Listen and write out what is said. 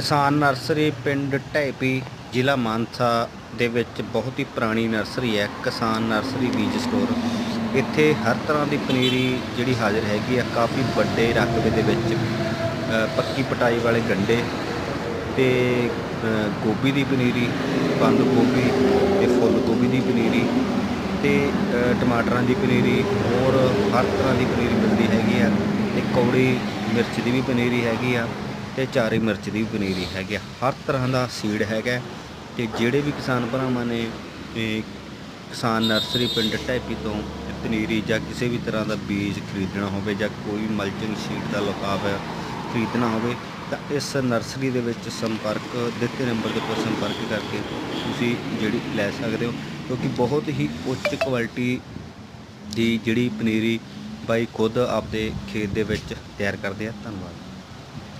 ਕਿਸਾਨ ਨਰਸਰੀ ਪਿੰਡ ਢੈਪੀ, ਜ਼ਿਲ੍ਹਾ ਮਾਨਸਾ ਦੇ ਵਿੱਚ ਬਹੁਤ ਹੀ ਪੁਰਾਣੀ ਨਰਸਰੀ ਹੈ, ਕਿਸਾਨ ਨਰਸਰੀ ਬੀਜ ਸਟੋਰ ਇੱਥੇ ਹਰ ਤਰ੍ਹਾਂ ਦੀ ਪਨੀਰੀ ਜਿਹੜੀ ਹਾਜ਼ਰ ਹੈਗੀ ਆ, ਕਾਫੀ ਵੱਡੇ ਰਕਬੇ ਦੇ ਵਿੱਚ ਪੱਕੀ ਪਟਾਈ ਵਾਲੇ ਗੰਡੇ ਤੇ ਗੋਭੀ ਦੀ ਪਨੀਰੀ, ਬੰਦ ਗੋਭੀ ਤੇ ਫੁੱਲ ਗੋਭੀ ਦੀ ਪਨੀਰੀ ਤੇ ਟਮਾਟਰਾਂ ਦੀ ਪਨੀਰੀ, ਹੋਰ ਹਰ ਤਰ੍ਹਾਂ ਦੀ ਪਨੀਰੀ ਮਿਲਦੀ ਹੈਗੀ ਆ ਤੇ ਕੌੜੀ ਮਿਰਚ ਦੀ ਵੀ ਪਨੀਰੀ ਹੈਗੀ ਆ। ਤੇ ਚਾਰੇ ਮਿਰਚ ਦੀ ਪਨੀਰੀ ਹੈਗੀ ਆ। ਹਰ ਤਰ੍ਹਾਂ ਦਾ ਸੀਡ ਹੈਗਾ ਤੇ ਜਿਹੜੇ ਵੀ ਕਿਸਾਨ ਭਰਾਵਾਂ ਨੇ ਕਿਸਾਨ ਨਰਸਰੀ ਪਿੰਡ ਢੈਪੀ ਤੋਂ ਪਨੀਰੀ ਜਾਂ ਕਿਸੇ ਵੀ ਤਰ੍ਹਾਂ ਦਾ ਬੀਜ ਖਰੀਦਣਾ ਹੋਵੇ ਜਾਂ ਕੋਈ ਮਲਚਿੰਗ ਸ਼ੀਟ ਦਾ ਲਿਫਾਫਾ ਖਰੀਦਣਾ ਹੋਵੇ, ਤਾਂ ਇਸ ਨਰਸਰੀ ਦੇ ਵਿੱਚ ਸੰਪਰਕ, ਦਿੱਤੇ ਨੰਬਰ ਦੇ ਉੱਪਰ ਸੰਪਰਕ ਕਰਕੇ ਤੁਸੀਂ ਜਿਹੜੀ ਲੈ ਸਕਦੇ ਹੋ। ਕਿਉਂਕਿ ਬਹੁਤ ਹੀ ਉੱਚ ਕੁਆਲਿਟੀ ਦੀ ਜਿਹੜੀ ਪਨੀਰੀ ਬਾਈ ਖੁਦ ਆਪਦੇ ਖੇਤ ਦੇ ਵਿੱਚ ਤਿਆਰ ਕਰਦੇ ਆ। ਧੰਨਵਾਦ।